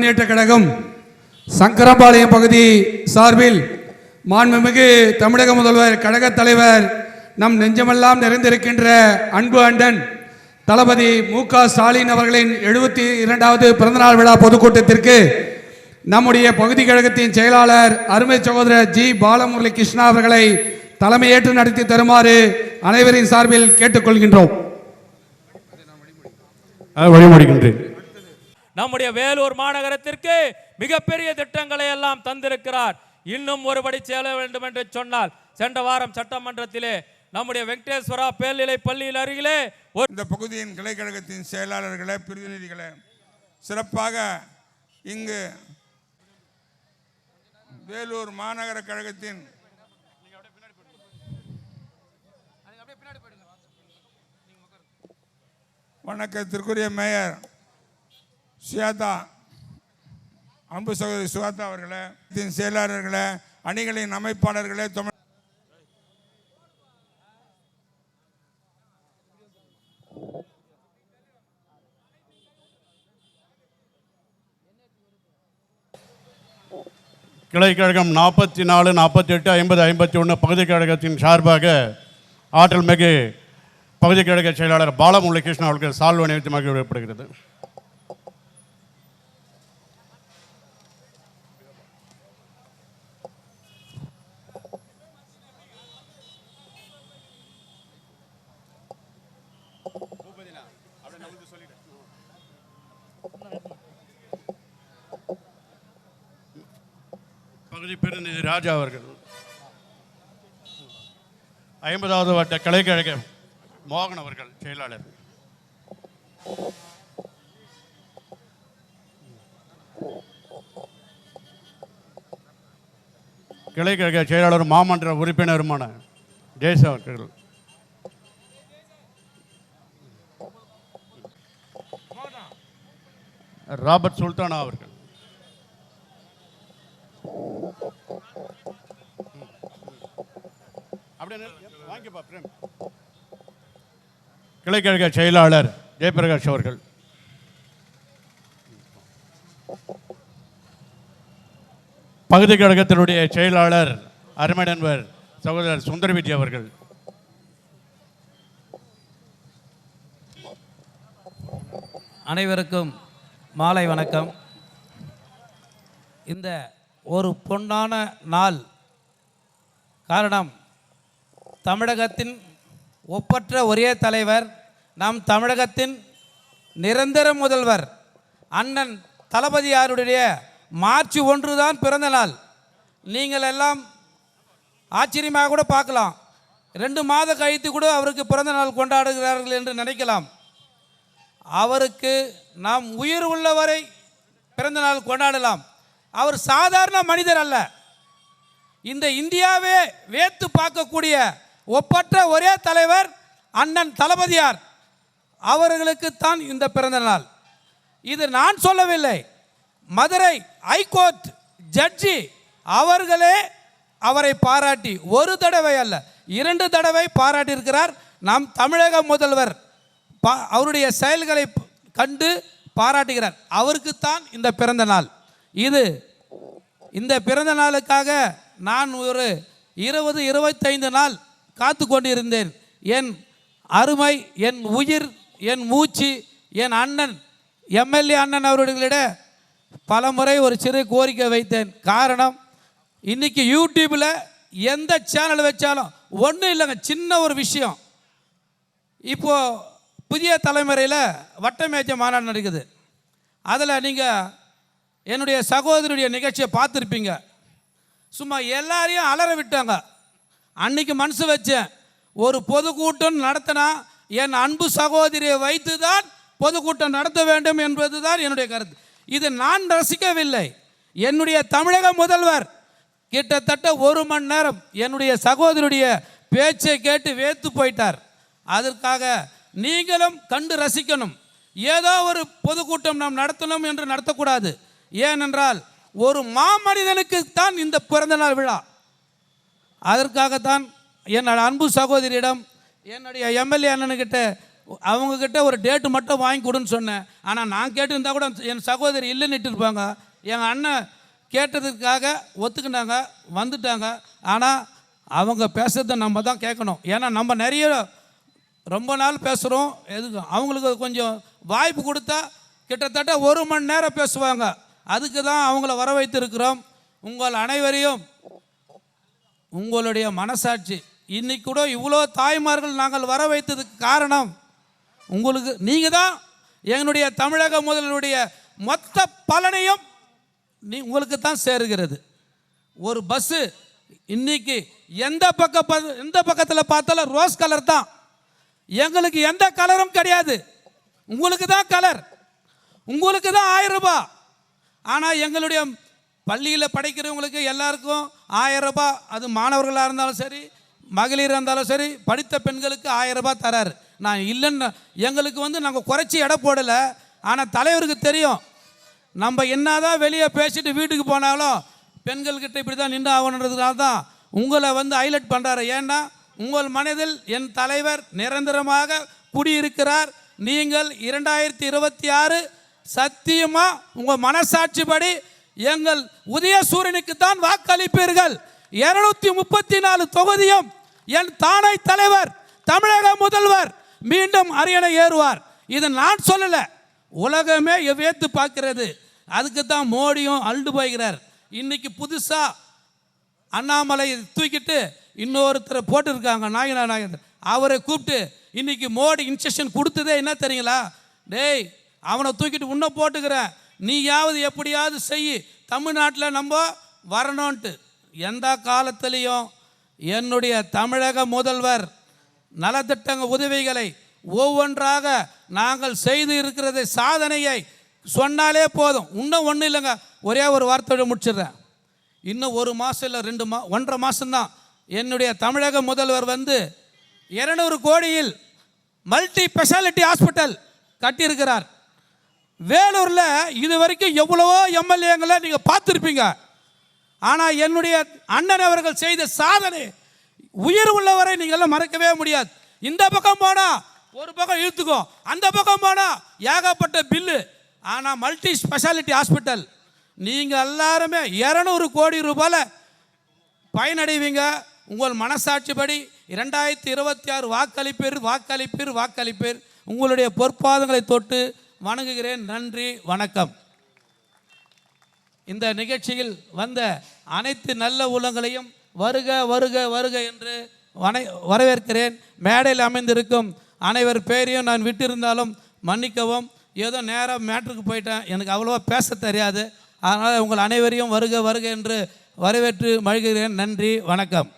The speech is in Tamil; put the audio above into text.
முன்னேற்ற கழகம் சங்கரம்பாளையம் பகுதி சார்பில் மாண்புமிகு தமிழக முதல்வர் கழகத் தலைவர் நம் நெஞ்சமெல்லாம் நிறைந்திருக்கின்ற அன்பு அண்டன் தளபதி மு க ஸ்டாலின் அவர்களின் எழுபத்தி இரண்டாவது பிறந்தநாள் விழா பொதுக்கூட்டத்திற்கு நம்முடைய பகுதி கழகத்தின் செயலாளர் அருமை சகோதரர் ஜி பாலமுரளி கிருஷ்ணா அவர்களை தலைமையேற்று நடத்தி தருமாறு அனைவரின் சார்பில் கேட்டுக்கொள்கின்றோம். வழிமொழிகின்றேன். நம்முடைய வேலூர் மாநகரத்திற்கு மிகப்பெரிய திட்டங்களை எல்லாம் தந்திருக்கிறார். இன்னும் ஒருபடி செல்ல வேண்டும் என்று சொன்னால் சென்ற வாரம் சட்டமன்றத்திலே நம்முடைய வெங்கடேஸ்வரா மேல்நிலை பள்ளியில் அருகிலே இந்த பகுதியின் கிளைக்கழகத்தின் செயலாளர்களே பிரதிநிதிகளே சிறப்பாக இங்கு வேலூர் மாநகர கழகத்தின் வணக்கத்திற்குரிய மேயர் சுயாதா அன்பு சகோதரி சுகாதா அவர்களே இதன் செயலாளர்களே அணிகளின் அமைப்பாளர்களே தமிழ் கிளை கழகம் நாற்பத்தி நாலு நாற்பத்தி எட்டு ஐம்பது ஐம்பத்தி ஒன்று பகுதி கழகத்தின் சார்பாக ஆற்றல் மிகு பகுதி கழக செயலாளர் பாலமுரளிகிருஷ்ணன் அவர்களுக்கு சால்வ நிமித்தமாக விடப்படுகிறது பகுதி பிரதிநிதி ராஜா அவர்கள். ஐம்பதாவது வட்ட கலைக்கழக மோகன் அவர்கள் செயலாளர். கிளைக்கழக செயலாளர் மாமன்ற உறுப்பினருமான ஜெயசா ராபர்ட் சுல்தானா அவர்கள். கிளைக்கழக செயலாளர் ஜெயபிரகாஷ் அவர்கள். பகுதி கழகத்தினுடைய செயலாளர் அருமடன்வர் சகோதரர் சுந்தர விஜய் அவர்கள். அனைவருக்கும் மாலை வணக்கம். இந்த ஒரு பொன்னான நாள் காரணம் தமிழகத்தின் ஒப்பற்ற ஒரே தலைவர் நம் தமிழகத்தின் நிரந்தர முதல்வர் அண்ணன் தளபதியாருடைய மார்ச் ஒன்று தான் பிறந்த நாள். நீங்கள் எல்லாம் ஆச்சரியமாக கூட பார்க்கலாம். ரெண்டு மாத கழித்து கூட அவருக்கு பிறந்த நாள் கொண்டாடுகிறார்கள் என்று நினைக்கலாம். அவருக்கு நாம் உயிர் உள்ளவரை பிறந்த நாள் கொண்டாடலாம். அவர் சாதாரண மனிதர் அல்ல. இந்த இந்தியாவே வேத்து பார்க்கக்கூடிய ஒப்பற்ற ஒரே தலைவர் அண்ணன் தளபதியார். அவர்களுக்குத்தான் இந்த பிறந்த நாள் இது நான் சொல்லவில்லை. மதுரை ஹைகோர்ட் ஜட்ஜி அவர்களே அவரை பாராட்டி ஒரு தடவை அல்ல இரண்டு தடவை பாராட்டியிருக்கிறார். நம் தமிழக முதல்வர் பா அவருடைய செயல்களை கண்டு பாராட்டுகிறார். அவருக்குத்தான் இந்த பிறந்த நாள். இது இந்த பிறந்த நாளுக்காக நான் ஒரு இருபது இருபத்தைந்து நாள் காத்து கொண்டிருந்தேன். என் அருமை என் உயிர் என் மூச்சு என் அண்ணன் எம்எல்ஏ அண்ணன் அவர்களிட பல முறை ஒரு சிறு கோரிக்கை வைத்தேன். காரணம் இன்றைக்கி யூடியூப்பில் எந்த சேனல் வச்சாலும் ஒன்றும் இல்லைங்க சின்ன ஒரு விஷயம். இப்போது புதிய தலைமுறையில் வட்டமேஜ மாநாடு நடக்குது. அதில் நீங்கள் என்னுடைய சகோதரியுடைய நிகழ்ச்சியை பார்த்துருப்பீங்க. சும்மா எல்லாரையும் அலற விட்டாங்க. அன்னைக்கு மனசு வச்சேன் ஒரு பொதுக்கூட்டம் நடத்தினா என் அன்பு சகோதரியை வைத்து தான் பொதுக்கூட்டம் நடத்த வேண்டும் என்பது தான் என்னுடைய கருத்து. இது நான் ரசிக்கவில்லை. என்னுடைய தமிழக முதல்வர் கிட்டத்தட்ட ஒரு மணி நேரம் என்னுடைய சகோதரியுடைய பேச்சை கேட்டு வேத்து போயிட்டார். அதற்காக நீங்களும் கண்டு ரசிக்கணும். ஏதோ ஒரு பொதுக்கூட்டம் நாம் நடத்தணும் என்று நடத்தக்கூடாது. ஏனென்றால் ஒரு மாமனிதனுக்கு தான் இந்த பிறந்தநாள் விழா. அதற்காகத்தான் என்னோட அன்பு சகோதரியிடம் என்னுடைய எம்எல்ஏ அண்ணனுக்கிட்ட அவங்கக்கிட்ட ஒரு டேட்டு மட்டும் வாங்கி கொடுன்னு சொன்னேன். ஆனால் நான் கேட்டிருந்தா கூட என் சகோதரி இல்லைன்னுட்டு இருப்பாங்க எங்கள் அண்ணன் கேட்டதுக்காக ஒத்துக்கினாங்க வந்துட்டாங்க. ஆனால் அவங்க பேசுறதை நம்ம தான் கேட்கணும். ஏன்னா நம்ம நிறைய ரொம்ப நாள் பேசுகிறோம் எதுக்கு? அவங்களுக்கு கொஞ்சம் வாய்ப்பு கொடுத்தா கிட்டத்தட்ட ஒரு மணி நேரம் பேசுவாங்க. அதுக்கு தான் அவங்கள வர வைத்திருக்கிறோம் உங்கள் அனைவரையும் உங்களுடைய மனசாட்சி. இன்னைக்கு கூட இவ்வளோ தாய்மார்கள் நாங்கள் வர வைத்ததுக்கு காரணம் உங்களுக்கு நீங்கள் தான் எங்களுடைய தமிழக முதல்வருடைய மொத்த பலனையும் நீ உங்களுக்கு தான் சேருகிறது. ஒரு பஸ்ஸு இன்னைக்கு எந்த பக்க எந்த பக்கத்தில் பார்த்தாலும் ரோஸ் கலர் தான். எங்களுக்கு எந்த கலரும் கிடையாது. உங்களுக்கு தான் கலர். உங்களுக்கு தான் ஆயிரம் ரூபாய். ஆனால் எங்களுடைய பள்ளியில் படிக்கிறவங்களுக்கு எல்லாருக்கும் ஆயிரம் ரூபாய். அது மாணவர்களாக இருந்தாலும் சரி மகளிராக இருந்தாலும் சரி படித்த பெண்களுக்கு ஆயிரம் ரூபாய் தராரு. நான் இல்லைன்னு எங்களுக்கு வந்து நாங்கள் குறைச்சி எடை போடலை. ஆனால் தலைவருக்கு தெரியும். நம்ம என்னதான் வெளியே பேசிட்டு வீட்டுக்கு போனாலும் பெண்கள்கிட்ட இப்படி தான் நின்று ஆகணுன்றதுனால தான் உங்களை வந்து ஹைலைட் பண்ணுறாரு ஏன்னா உங்கள் மனதில் என் தலைவர் நிரந்தரமாக குடியிருக்கிறார். நீங்கள் இரண்டாயிரத்தி இருபத்தி ஆறு சத்தியமா உங்கள் மனசாட்சிப்படி எங்கள் உதய சூரியனுக்கு தான் வாக்களிப்பீர்கள். இருநூத்தி முப்பத்தி நாலு தொகுதியும் என் தானை தலைவர் தமிழக முதல்வர் மீண்டும் அரியணை ஏறுவார். இது நான் சொல்லல உலகமே எவ்வேத்து பார்க்கிறது. அதுக்கு தான் மோடியும் அல்டு போய்கிறார் இன்னைக்கு புதுசா அண்ணாமலை தூக்கிட்டு இன்னொருத்தரை போட்டிருக்காங்க நாயனா நாயகன் அவரை கூப்பிட்டு இன்னைக்கு மோடி இன்ஸ்ட்ரக்ஷன் கொடுத்ததே என்ன தெரியுங்களா? டேய் அவனை தூக்கிட்டு உன்னை போட்டுக்கிறேன். நீயாவது எப்படியாவது செய். தமிழ்நாட்டில் நம்ம வரணும்ன்ட்டு. எந்த காலத்திலையும் என்னுடைய தமிழக முதல்வர் நலத்திட்டங்க உதவிகளை ஒவ்வொன்றாக நாங்கள் செய்து இருக்கிறதை சாதனையை சொன்னாலே போதும். இன்னும் ஒன்றும் இல்லைங்க. ஒரே ஒரு வார்த்தையோட முடிச்சிடுறேன். இன்னும் ஒரு மாதம் இல்லை ரெண்டு மா ஒன்றரை மாதம்தான் என்னுடைய தமிழக முதல்வர் வந்து இருநூறு கோடியில் மல்டி ஸ்பெஷாலிட்டி ஹாஸ்பிட்டல் கட்டியிருக்கிறார். வேலூரில் இது வரைக்கும் எவ்வளவோ எம்எல்ஏங்களை நீங்கள் பார்த்துருப்பீங்க. ஆனால் என்னுடைய அண்ணன் அவர்கள் செய்த சாதனை உயிர் உள்ளவரை நீங்களாம் மறக்கவே முடியாது. இந்த பக்கம் போனால் ஒரு பக்கம் இழுத்துக்கும் அந்த பக்கம் போனால் ஏகப்பட்ட பில்லு ஆனால் மல்டி ஸ்பெஷாலிட்டி ஹாஸ்பிட்டல் நீங்கள் எல்லாருமே இரநூறு கோடி ரூபாயில் பயனடைவீங்க. உங்கள் மனசாட்சிப்படி இரண்டாயிரத்தி இருபத்தி ஆறு வாக்களிப்பீர் வாக்களிப்பீர் வாக்களிப்பீர். உங்களுடைய பொற்பாதங்களை தொட்டு வணங்குகிறேன். நன்றி வணக்கம். இந்த நிகழ்ச்சியில் வந்த அனைத்து நல்ல உள்ளங்களையும் வருக வருக வருக என்று வனை வரவேற்கிறேன். மேடையில் அமைந்திருக்கும் அனைவர் பேரையும் நான் விட்டிருந்தாலும் மன்னிக்கவும். ஏதோ நேராக மேட்ருக்கு போயிட்டேன். எனக்கு அவ்வளோவா பேச தெரியாது. அதனால் உங்கள் அனைவரையும் வருக வருக என்று வரவேற்று மழுகிறேன் நன்றி வணக்கம்.